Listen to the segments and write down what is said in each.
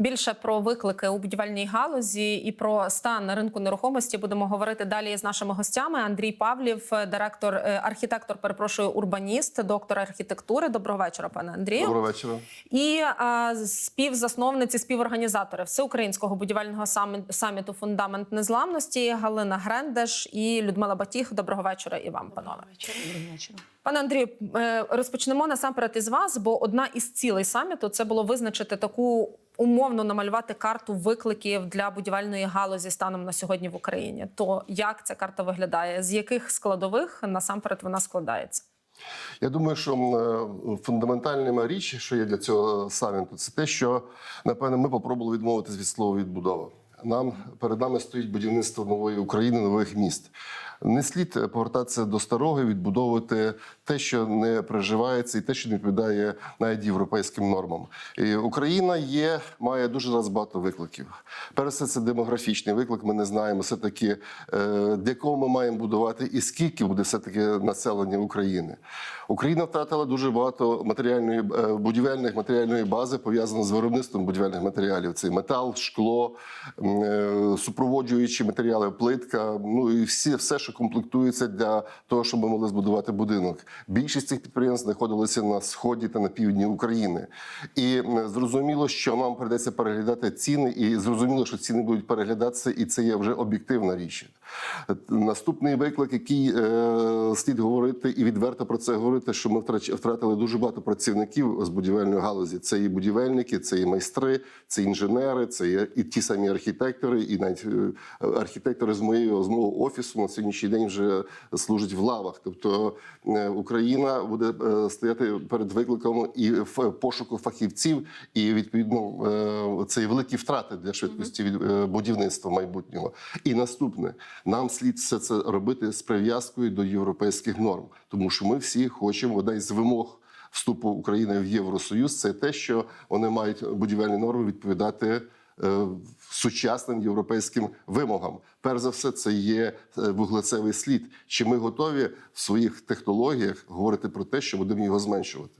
Більше про виклики у будівельній галузі і про стан на ринку нерухомості будемо говорити далі з нашими гостями. Андрій Павлів, директор, е, архітектор, перепрошую, урбаніст, доктор архітектури. Доброго вечора, пане Андрію. Доброго вечора. І а, співзасновниці, співорганізатори всеукраїнського будівельного самі- саміту Фундамент незламності Галина Грендеш і Людмила Батіх. Доброго вечора і вам, панове. Доброго вечора. Пане Андрію, е, розпочнемо насамперед із вас, бо одна із цілей саміту це було визначити таку умовно намалювати карту викликів для будівельної галузі станом на сьогодні в Україні. То як ця карта виглядає? З яких складових насамперед вона складається? Я думаю, що е, фундаментальна річ, що є для цього саміту, це те, що напевне ми попробували відмовитись від слова відбудова. Нам перед нами стоїть будівництво нової України, нових міст. Не слід повертатися до старого відбудовувати те, що не приживається, і те, що не відповідає навіть європейським нормам. І Україна є, має дуже зараз багато викликів. Перш все, це демографічний виклик. Ми не знаємо все таки, для кого ми маємо будувати і скільки буде все таки населення України. Україна втратила дуже багато матеріальної е, будівельних матеріальної бази пов'язано з виробництвом будівельних матеріалів. Це метал, шкло, е, супроводжуючі матеріали, плитка. Ну і всі все, що комплектується для того, щоб ми могли збудувати будинок. Більшість цих підприємств знаходилися на сході та на півдні України, і зрозуміло, що нам прийдеться переглядати ціни, і зрозуміло, що ціни будуть переглядатися, і це є вже об'єктивна річ. Наступний виклик, який е, слід говорити, і відверто про це говорити, що ми втратили дуже багато працівників з будівельної галузі. Це і будівельники, це і майстри, це інженери, це і, і ті самі архітектори, і навіть е, архітектори з моєї з мого офісу на сьогоднішній день вже служать в лавах. Тобто е, Україна буде е, стояти перед викликом і в пошуку фахівців, і відповідно це і великі втрати для швидкості від будівництва майбутнього. І наступне нам слід все це робити з прив'язкою до європейських норм, тому що ми всі хочемо одна із вимог. Вступу України в Євросоюз це те, що вони мають будівельні норми відповідати е, сучасним європейським вимогам. Перш за все, це є е, вуглецевий слід. Чи ми готові в своїх технологіях говорити про те, що будемо його зменшувати?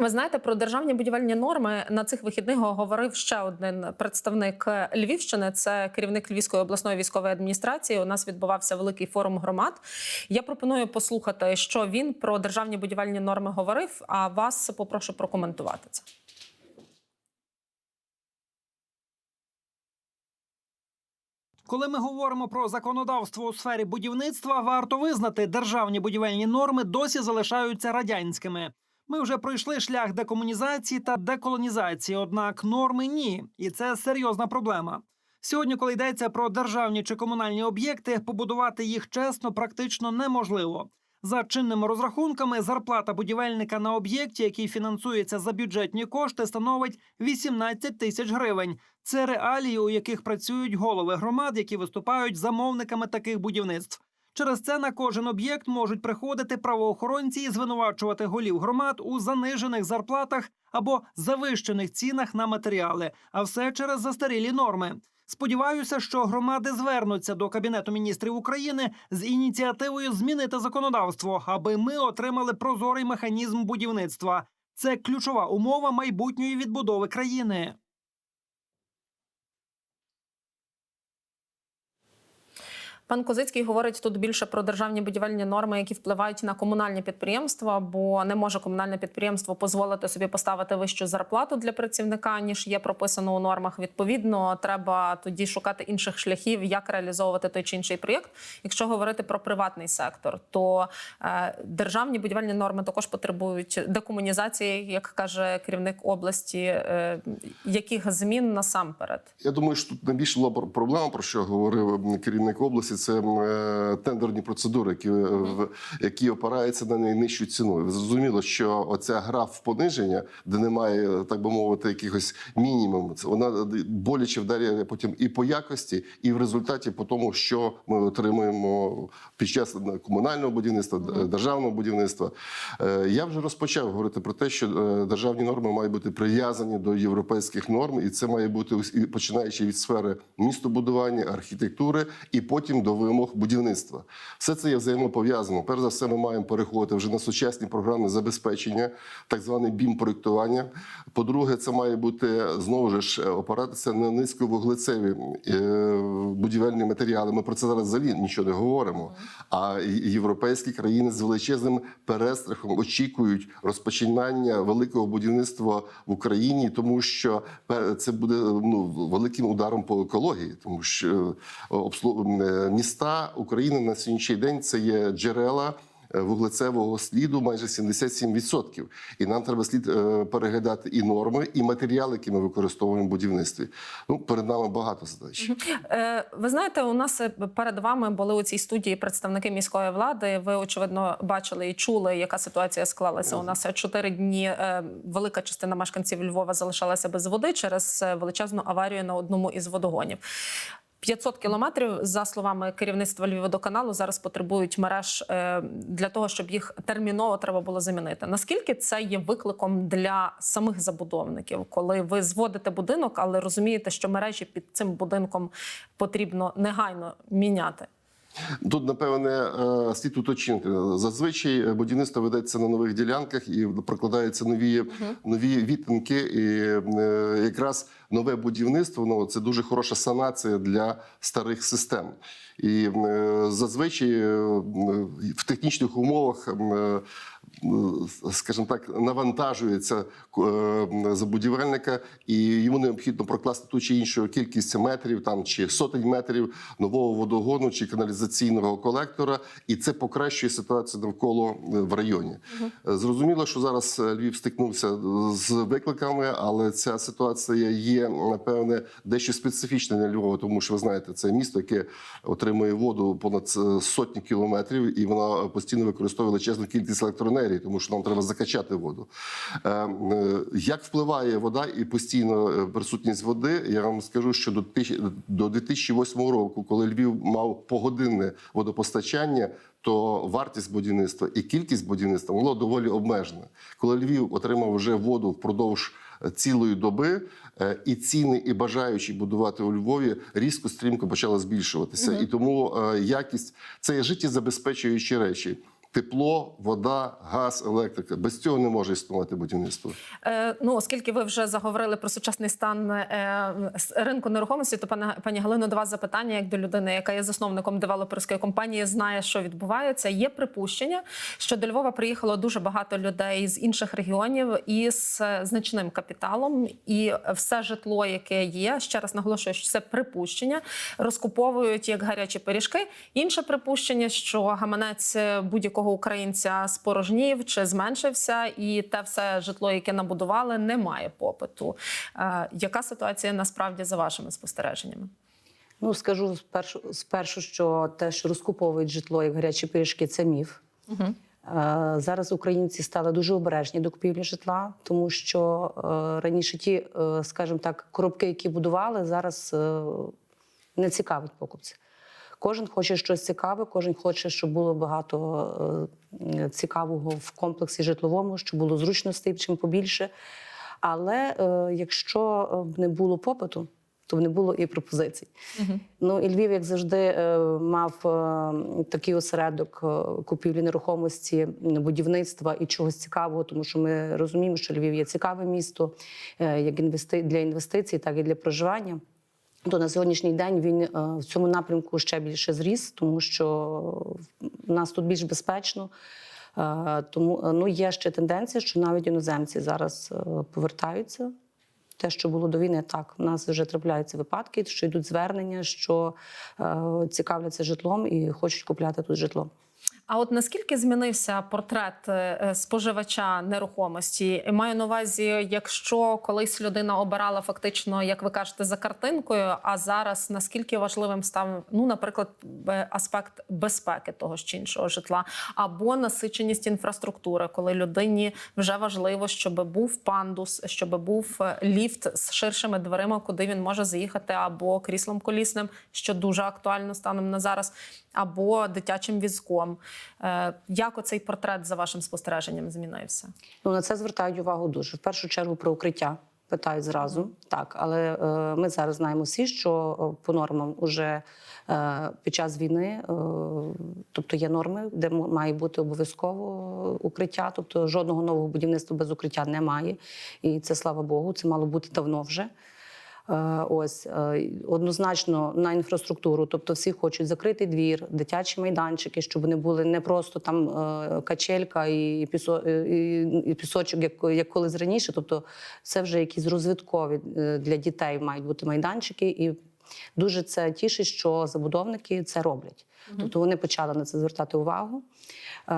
Ви знаєте, про державні будівельні норми на цих вихідних говорив ще один представник Львівщини. Це керівник Львівської обласної військової адміністрації. У нас відбувався великий форум громад. Я пропоную послухати, що він про державні будівельні норми говорив. А вас попрошу прокоментувати це. Коли ми говоримо про законодавство у сфері будівництва, варто визнати, державні будівельні норми досі залишаються радянськими. Ми вже пройшли шлях декомунізації та деколонізації, однак норми ні, і це серйозна проблема. Сьогодні, коли йдеться про державні чи комунальні об'єкти, побудувати їх чесно практично неможливо. За чинними розрахунками, зарплата будівельника на об'єкті, який фінансується за бюджетні кошти, становить 18 тисяч гривень. Це реалії, у яких працюють голови громад, які виступають замовниками таких будівництв. Через це на кожен об'єкт можуть приходити правоохоронці і звинувачувати голів громад у занижених зарплатах або завищених цінах на матеріали, а все через застарілі норми. Сподіваюся, що громади звернуться до Кабінету міністрів України з ініціативою змінити законодавство, аби ми отримали прозорий механізм будівництва. Це ключова умова майбутньої відбудови країни. Пан Козицький говорить тут більше про державні будівельні норми, які впливають на комунальні підприємства, бо не може комунальне підприємство дозволити собі поставити вищу зарплату для працівника, ніж є прописано у нормах. Відповідно, треба тоді шукати інших шляхів, як реалізовувати той чи інший проєкт. Якщо говорити про приватний сектор, то е, державні будівельні норми також потребують декомунізації, як каже керівник області, е, яких змін насамперед. Я думаю, що тут найбільше була пр- проблема, про що говорив керівник області. Це е, тендерні процедури, які, е, які опираються на найнижчу ціну. Зрозуміло, що оця гра в пониження, де немає, так би мовити, якихось мінімумів, це вона боляче вдаряє потім і по якості, і в результаті по тому, що ми отримуємо під час комунального будівництва, державного будівництва. Е, Я вже розпочав говорити про те, що е, державні норми мають бути прив'язані до європейських норм, і це має бути починаючи від сфери містобудування, архітектури, і потім до до вимог будівництва. Все це є взаємопов'язано. Перш за все, ми маємо переходити вже на сучасні програми забезпечення, так зване бім проєктування. По-друге, це має бути знову ж опиратися на низьковуглецеві е, будівельні матеріали. Ми про це зараз взагалі нічого не говоримо. А європейські країни з величезним перестрахом очікують розпочинання великого будівництва в Україні, тому що це буде ну великим ударом по екології, тому що е, обслу- е, міста України на сьогоднішній день це є джерела. е, Вуглецевого сліду майже 77%. І нам треба слід е, переглядати і норми, і матеріали, які ми використовуємо в будівництві. Ну перед нами багато задач. Е, Ви знаєте, у нас перед вами були у цій студії представники міської влади. Ви очевидно бачили і чули, яка ситуація склалася. У нас чотири дні. Велика частина мешканців Львова залишалася без води через величезну аварію на одному із водогонів. 500 кілометрів, за словами керівництва Львівводоканалу, зараз потребують мереж е, для того, щоб їх терміново треба було замінити. Наскільки це є викликом для самих забудовників, коли ви зводите будинок, але розумієте, що мережі під цим будинком потрібно негайно міняти? Тут, напевне, е, слід уточнити. Зазвичай будівництво ведеться на нових ділянках і прокладаються нові, нові відтинки. І е, якраз нове будівництво ну, це дуже хороша санація для старих систем. І е, зазвичай в технічних умовах. Е, Скажімо так, навантажується е, забудівельника, і йому необхідно прокласти ту чи іншу кількість метрів, там чи сотень метрів нового водогону чи каналізаційного колектора, і це покращує ситуацію навколо е, в районі. Е, Зрозуміло, що зараз Львів стикнувся з викликами, але ця ситуація є напевне дещо специфічна для Львова, тому що ви знаєте, це місто, яке отримує воду понад сотні кілометрів, і вона постійно використовує величезну кількість електроенергії, тому що нам треба закачати воду. Е, е, Як впливає вода і постійно е, присутність води? Я вам скажу, що до тисяч- до 2008 року, коли Львів мав погодинне водопостачання. То вартість будівництва і кількість будівництва було доволі обмежена. Коли Львів отримав вже воду впродовж цілої доби, і ціни, і бажаючі будувати у Львові різко стрімко почали збільшуватися. І тому якість це є життєзабезпечуючі речі. Тепло, вода, газ, електрика. Без цього не може існувати будівництво. Е, ну, оскільки ви вже заговорили про сучасний стан е, ринку нерухомості, то пане пані Галино, до вас запитання як до людини, яка є засновником девелоперської компанії, знає, що відбувається. Є припущення, що до Львова приїхало дуже багато людей з інших регіонів із е, значним капіталом, і все житло, яке є, ще раз наголошую, що це припущення, розкуповують як гарячі пиріжки. Інше припущення, що гаманець будь-якого українця спорожнів чи зменшився, і те все житло, яке набудували, не має попиту. Е, яка ситуація насправді за вашими спостереженнями? Ну, скажу спершу, спершу, що те, що розкуповують житло як гарячі пиріжки, це міф. Угу. Зараз українці стали дуже обережні до купівлі житла, тому що е, раніше ті, скажімо так, коробки, які будували, зараз не цікавить покупця. Кожен хоче щось цікаве, кожен хоче, щоб було багато е, цікавого в комплексі житловому, щоб було зручностей чим побільше. Але е, якщо е, не було попиту, то не було і пропозицій. Ну і Львів, як завжди, мав такий осередок купівлі нерухомості, будівництва і чогось цікавого, тому що ми розуміємо, що Львів є цікаве місто як інвести... для інвестицій, так і для проживання. То на сьогоднішній день він е, в цьому напрямку ще більше зріс, тому що в нас тут більш безпечно. Е, Тому е, ну, є ще тенденція, що навіть іноземці зараз повертаються. Те, що було до війни, так у нас вже трапляються випадки, що йдуть звернення, що цікавляться житлом і хочуть купляти тут житло. А от наскільки змінився портрет е, споживача нерухомості? Маю на увазі, якщо колись людина обирала фактично, як ви кажете, за картинкою, а зараз наскільки важливим став, ну, наприклад, аспект безпеки того чи іншого житла, або насиченість інфраструктури, коли людині вже важливо, щоб був пандус, щоб був е, ліфт з ширшими дверима, куди він може заїхати, або кріслом колісним, що дуже актуально станом на зараз, або дитячим візком. Е, Як оцей портрет за вашим спостереженням змінився? Ну на це звертають увагу дуже. В першу чергу про укриття. питають зразу. Так, але е, ми зараз знаємо всі, що е, по нормам уже е, під час війни, е, тобто є норми, де має бути обов'язково укриття, тобто жодного нового будівництва без укриття немає. І це слава Богу, це мало бути давно вже. Е, Ось е, однозначно на інфраструктуру, тобто всі хочуть закритий двір, дитячі майданчики, щоб вони були не просто там е, качелька і, пісо, і, пісочок, як, як колись раніше. Тобто, це вже якісь розвиткові для дітей мають бути майданчики, і дуже це тішить, що забудовники це роблять. Тобто вони почали на це звертати увагу. Е,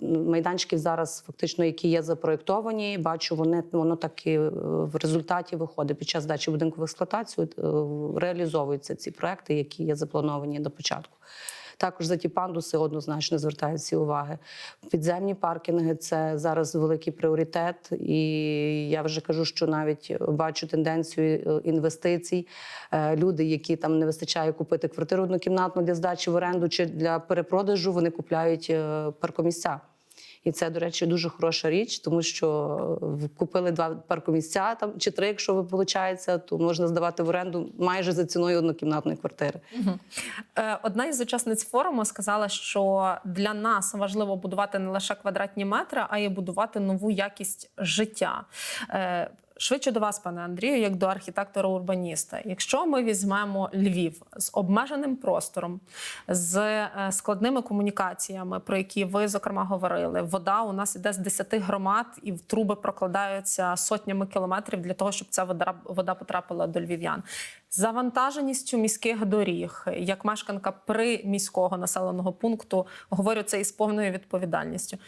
Майданчиків зараз, фактично, які є запроєктовані, бачу, вони воно так і е, в результаті виходить. Під час дачі будинку в експлуатацію е, реалізовуються ці проекти, які є заплановані до початку. Також за ті пандуси однозначно звертають всі уваги. Підземні паркінги це зараз великий пріоритет, і я вже кажу, що навіть бачу тенденцію е, інвестицій. Е, Люди, які там не вистачає купити квартиру однокімнатну для здачі в оренду чи для перепродажу, вони купляють е, паркомісця. І це, до речі, дуже хороша річ, тому що е, купили два паркомісця там чи три, якщо ви виходить, то можна здавати в оренду майже за ціною однокімнатної квартири. Е, Одна із учасниць форуму сказала, що для нас важливо будувати не лише квадратні метри, а й будувати нову якість життя. Швидше до вас, пане Андрію, як до архітектора-урбаніста. Якщо ми візьмемо Львів з обмеженим простором, з е, складними комунікаціями, про які ви зокрема говорили, вода у нас іде з 10 громад, і в труби прокладаються сотнями кілометрів для того, щоб ця вода, вода потрапила до львів'ян. Завантаженістю міських доріг, як мешканка приміського населеного пункту, говорю це із повною відповідальністю.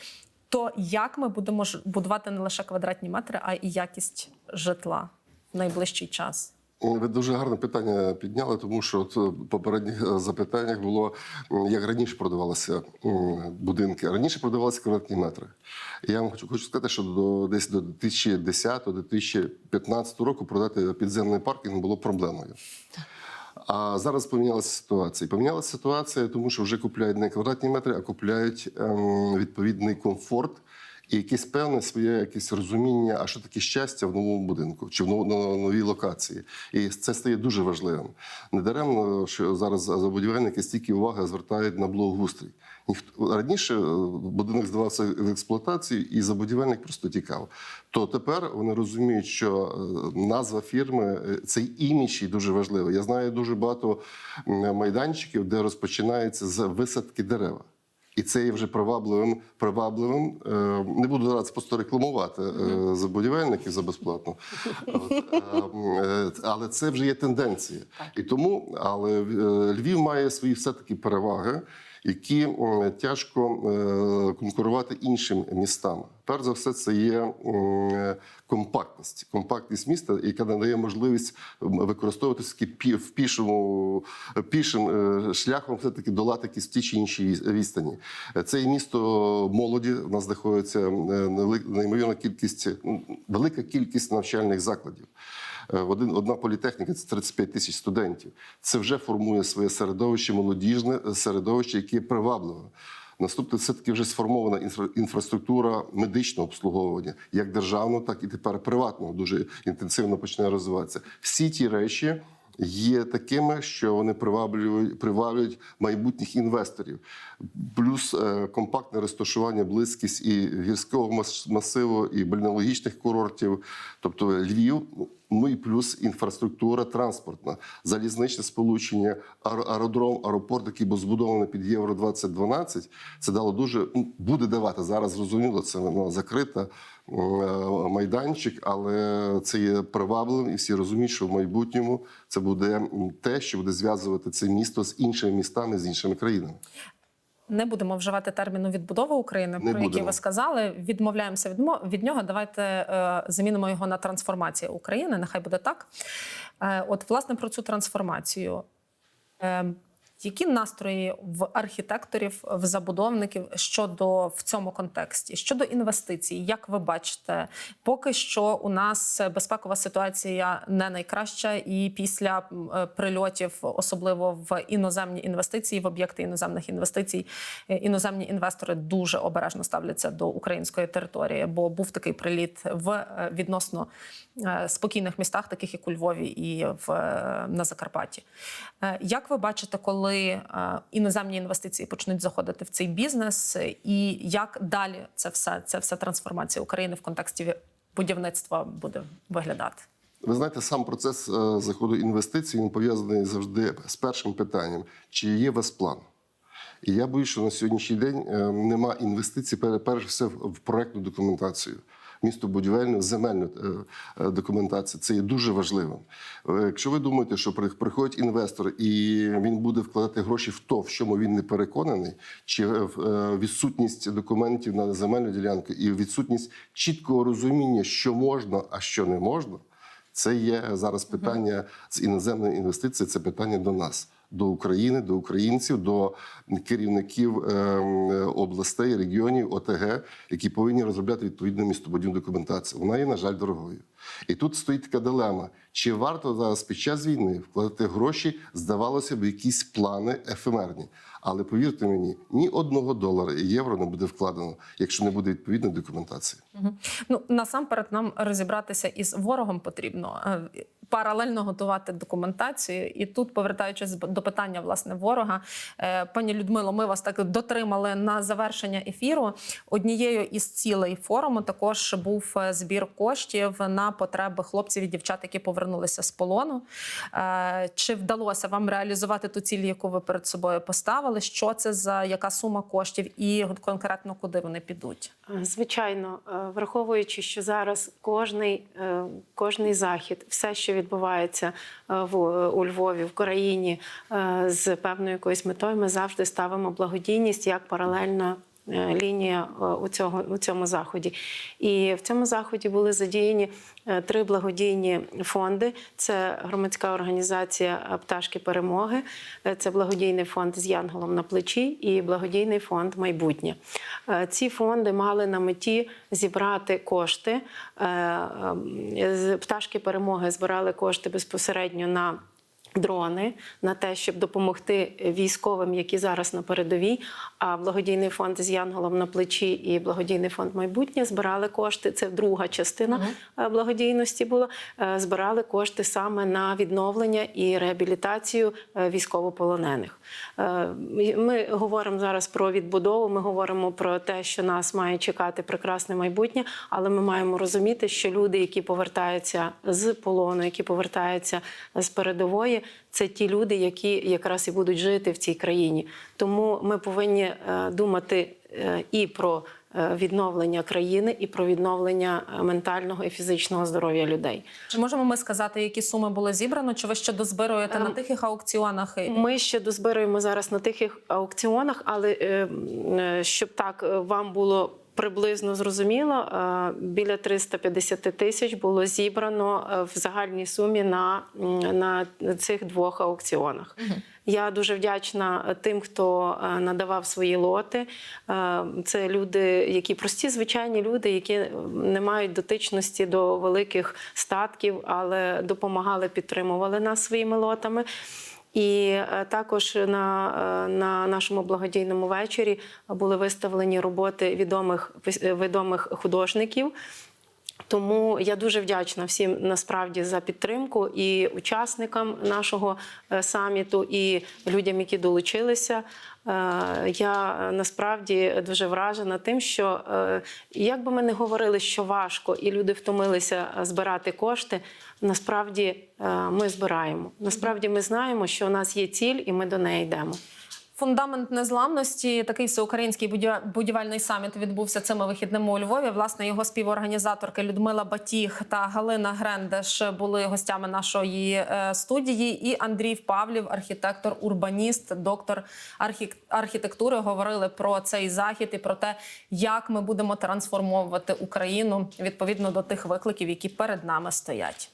То як ми будемо будувати не лише квадратні метри, а і якість житла в найближчий час? Ви дуже гарне питання підняли, тому що от в попередніх е, запитаннях було як раніше продавалися будинки. Раніше продавалися квадратні метри. Я вам хочу, хочу сказати, що до десь до 2010-2015 року продати підземний паркінг було проблемою. А зараз помінялася ситуація. Помінялася ситуація, тому що вже купляють не квадратні метри, а купляють ем, відповідний комфорт і якесь певне своє якесь розуміння, а що таке щастя в новому будинку чи в новій локації. І це стає дуже важливим. Недаремно, що зараз забудівельники стільки уваги звертають на благоустрій. Раніше е, будинок здавався в експлуатацію, і забудівельник просто тікав. То тепер вони розуміють, що е, назва фірми е, цей імідж і дуже важливий. Я знаю дуже багато майданчиків, де розпочинається з висадки дерева. І це є вже привабливим. привабливим. Не буду зараз просто рекламувати е, за будівельників за безплатно. Але це вже є тенденція. І тому, але Львів має свої все-таки переваги, які тяжко е, конкурувати іншим містам. Перш за все, це є компактність, компактність міста, яка надає можливість використовувати таки в пішому пішим е, шляхом, все таки долати якісь ті чи інші відстані. Це і місто молоді. У нас знаходиться е, неймовірна кількість, велика кількість навчальних закладів. Е, Один одна політехніка це 35 тисяч студентів. Це вже формує своє середовище, молодіжне е, середовище, яке є привабливе. Наступне це таки вже сформована інфра- інфраструктура медичного обслуговування, як державного, так і тепер приватного, дуже інтенсивно починає розвиватися. Всі ті речі є такими, що вони приваблюють, приваблюють майбутніх інвесторів. Плюс е, компактне розташування, близькість і гірського масиву, і бальнеологічних курортів, тобто Львів. Ну і плюс інфраструктура транспортна, залізничне сполучення, аер- аеродром, аеропорт, який був збудований під Євро 2012 Це дало дуже ну, буде давати зараз. Зрозуміло, це воно закрита е, майданчик, але це є привабливим, і всі розуміють, що в майбутньому це буде те, що буде зв'язувати це місто з іншими містами, з іншими країнами. Не будемо вживати терміну відбудова України, Не про який ви сказали. Відмовляємося від, від нього. Давайте е, замінимо його на трансформацію України. Нехай буде так. Е, от, власне, про цю трансформацію. Е, Які настрої в архітекторів, в забудовників щодо в цьому контексті? Щодо інвестицій, як ви бачите, поки що у нас безпекова ситуація не найкраща, і після е, прильотів, особливо в іноземні інвестиції, в об'єкти іноземних інвестицій, е, іноземні інвестори дуже обережно ставляться до української території, бо був такий приліт в е, відносно спокійних містах, таких як у Львові і в на Закарпатті. Як ви бачите, коли е, іноземні інвестиції почнуть заходити в цей бізнес, і як далі це все, ця вся трансформація України в контексті будівництва буде виглядати? Ви знаєте, сам процес е, заходу інвестицій він пов'язаний завжди з першим питанням: чи є у вас план? І я боюсь, що на сьогоднішній день е, нема інвестицій, перш все в проектну документацію. Містобудівельну, земельну е, е, документацію це є дуже важливим. Е, Якщо ви думаєте, що при- приходить інвестор і він буде вкладати гроші в то, в чому він не переконаний, чи в- відсутність документів на земельну ділянку і відсутність чіткого розуміння, що можна, а що не можна, це є зараз питання з іноземної інвестиції. Це питання до нас, до України, до українців, до керівників ем, областей, регіонів, ОТГ, які повинні розробляти відповідну містобудівну документацію. Вона є, на жаль, дорогою. І тут стоїть така дилема: чи варто зараз під час війни вкладати гроші, здавалося б, якісь плани ефемерні. Але повірте мені, ні одного долара і євро не буде вкладено, якщо не буде відповідної документації. Мгм. Ну насамперед нам розібратися із ворогом потрібно. е, Паралельно готувати документацію, і тут, повертаючись до питання власне ворога, е, пані Людмило, ми вас так дотримали на завершення ефіру. Однією із цілей форуму також був е, збір коштів на потреби хлопців і дівчат, які повернулися з полону. Е, Чи вдалося вам реалізувати ту ціль, яку ви перед собою поставили? Що це за яка сума коштів, і конкретно куди вони підуть? Звичайно, е, враховуючи, що зараз кожний, е, кожний захід, все, що відбувається е, в у Львові, в країні е, з певною якоюсь метою, ми завжди ставимо благодійність як паралельна. Е, Лінія е, у цього у цьому заході, і в цьому заході були задіяні е, три благодійні фонди: це громадська організація Пташки Перемоги, це благодійний фонд з Янголом на плечі і благодійний фонд Майбутнє. Ці фонди мали на меті зібрати кошти. Е, е, з Пташки перемоги збирали кошти безпосередньо на. Дрони на те, щоб допомогти військовим, які зараз на передовій. А благодійний фонд з Янголом на плечі і благодійний фонд майбутнє збирали кошти. Це друга частина е, благодійності була. Е, Збирали кошти саме на відновлення і реабілітацію е, військовополонених. Е, Ми говоримо зараз про відбудову. Ми говоримо про те, що нас має чекати прекрасне майбутнє, але ми маємо розуміти, що люди, які повертаються з полону, які повертаються з передової, це ті люди, які якраз і будуть жити в цій країні. Тому ми повинні е, думати е, і про відновлення країни, і про відновлення е, ментального і фізичного здоров'я людей. Чи можемо ми сказати, які суми було зібрано? Чи ви ще дозбируєте на тихих аукціонах? Ми ще дозбируємо зараз на тихих аукціонах, але е, е, щоб так е, вам було. Приблизно зрозуміло, е, біля 350 тисяч було зібрано е, в загальній сумі на, на цих двох аукціонах. Я дуже вдячна тим, хто е, надавав свої лоти. Е, Це люди, які прості, звичайні люди, які не мають дотичності до великих статків, але допомагали, підтримували нас своїми лотами. І е, також на, е, на нашому благодійному вечорі були виставлені роботи відомих відомих художників. Тому я дуже вдячна всім насправді за підтримку і учасникам нашого е, саміту, і людям, які долучилися. Е, Я насправді дуже вражена тим, що е, як би ми не говорили, що важко, і люди втомилися збирати кошти. Насправді ми збираємо. Насправді ми знаємо, що у нас є ціль, і ми до неї йдемо. Фундамент незламності, такий всеукраїнський будів- будівельний саміт відбувся цими вихідними у Львові. Власне, його співорганізаторки Людмила Батіг та Галина Грендеш були гостями нашої е, студії. І Андрій Павлів, архітектор, урбаніст, доктор архі- архітектури, говорили про цей захід і про те, як ми будемо трансформовувати Україну відповідно до тих викликів, які перед нами стоять.